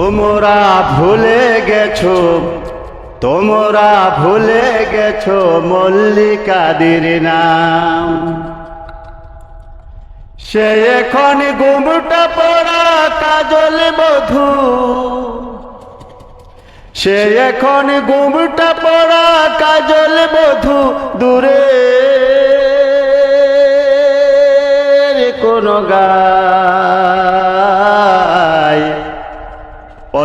তোমরা ভুলে গেছো, তোমরা ভুলে গেছো মল্লিকাদির নাম। সে এখন গুমটা পড়া কাজল বধূ। সে এখন গুমটা পড়া কাজল বধূ দূরে। কোন গায়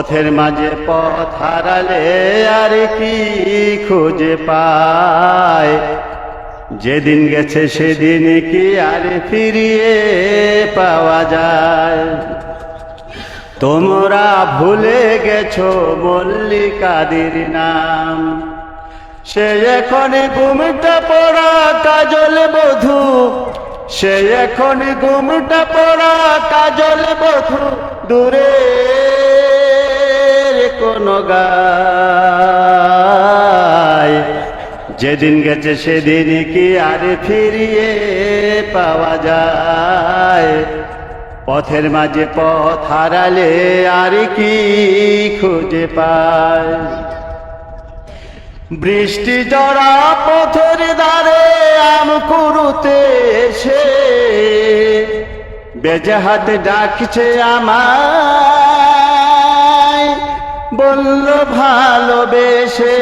পথের মাঝে পথ হারালে আর কি খুঁজে পায়? যেদিন গেছে সেদিন কি আর ফিরিয়ে পাওয়া যায়? তোমরা ভুলে গেছো মল্লিকাদির নাম। সে এখন ঘুমটা পড়া কাজল বধু। সে এখন ঘুমটা পড়া কাজল বধু। দূরে গায় যেদিন গেছে সেদিন কি আর ফিরিয়ে পাওয়া যায়? পথের মাঝে পথ হারালে আর কি খুঁজে পায় বৃষ্টি জড়া পথের দ্বারে আম কুরুতে এসে, বেজে হাতে ডাকছে আমায় বলল ভালোবেসে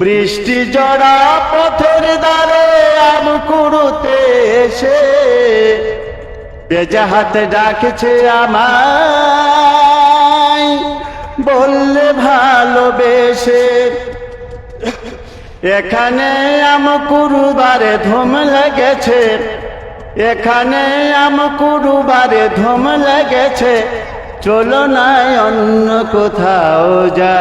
বৃষ্টি জড়া পথের দ্বারে আম কুরুতে এসে বেজে হাতে ডাকছে আমায়। বললে ভালোবেসে এখানে আম কুরুবারে ধুম লেগেছে, এখানে আম কুরুবারে ধুম লেগেছে। চলো নাই অন্য কোথাও যাই।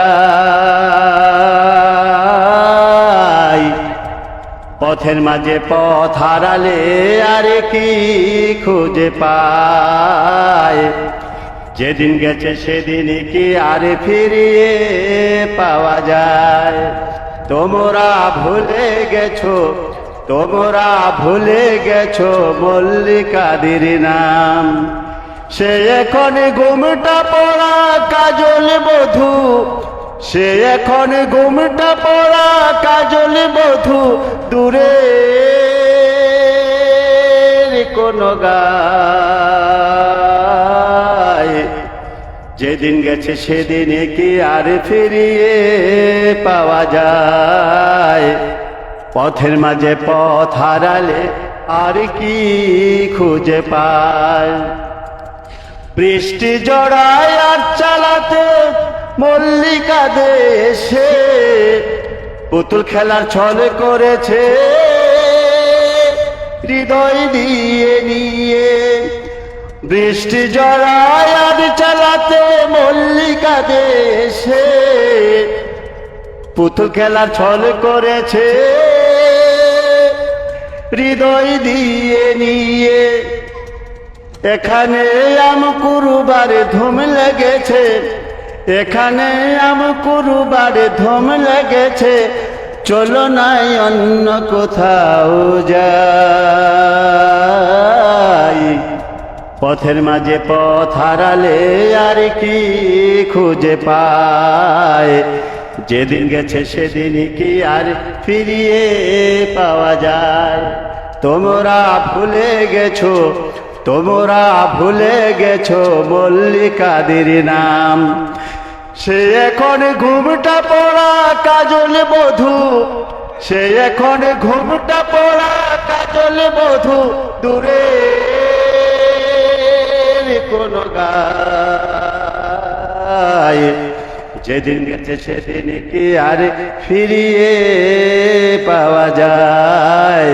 পথের মাঝে পথ হারালে আর কি খুঁজে পায়? যেদিন গেছে সেদিন কি আর ফিরিয়ে পাওয়া যায়? তোমরা ভুলে গেছো, তোমরা ভুলে গেছো মল্লিকাদির নাম। সে এখন গুমটা পড়া কাজল বধু। সে এখন গুমটা পড়া কাজল বধু। দূরে কোন গায়। যেদিন গেছে সেদিন কি আর ফিরিয়ে পাওয়া যায়। পথের মাঝে পথ হারালে আর কি খুঁজে পায়। বৃষ্টি জড়ায় আর চালাতে মল্লিকা দেশে পুতুল খেলার ছল করেছে। হৃদয় দিয়ে নিয়ে বৃষ্টি জড়ায় আর চালাতে মল্লিকা দেশে পুতুল খেলার ছল করেছে। হৃদয় দিয়ে নিয়ে এখানে আম কুরুবারে ধুম লেগেছে। এখানে আম কুরুবারে ধুম লেগেছে। চলো নাই অন্য কোথাও যাই। পথের মাঝে পথ হারালে আর কি খুঁজে পায়? যেদিন গেছে সেদিন কি আর ফিরিয়ে পাওয়া যায়? তোমরা ভুলে গেছো তোমরা ভুলে গেছো মল্লিকাদের নাম। সে এখন ঘুমটা পড়া কাজল বধূ। সে এখন ঘুমটা পড়া কাজল বধু। দূরে কোন গায়। যেদিন গেছে সেদিন কি আর ফিরিয়ে পাওয়া যায়।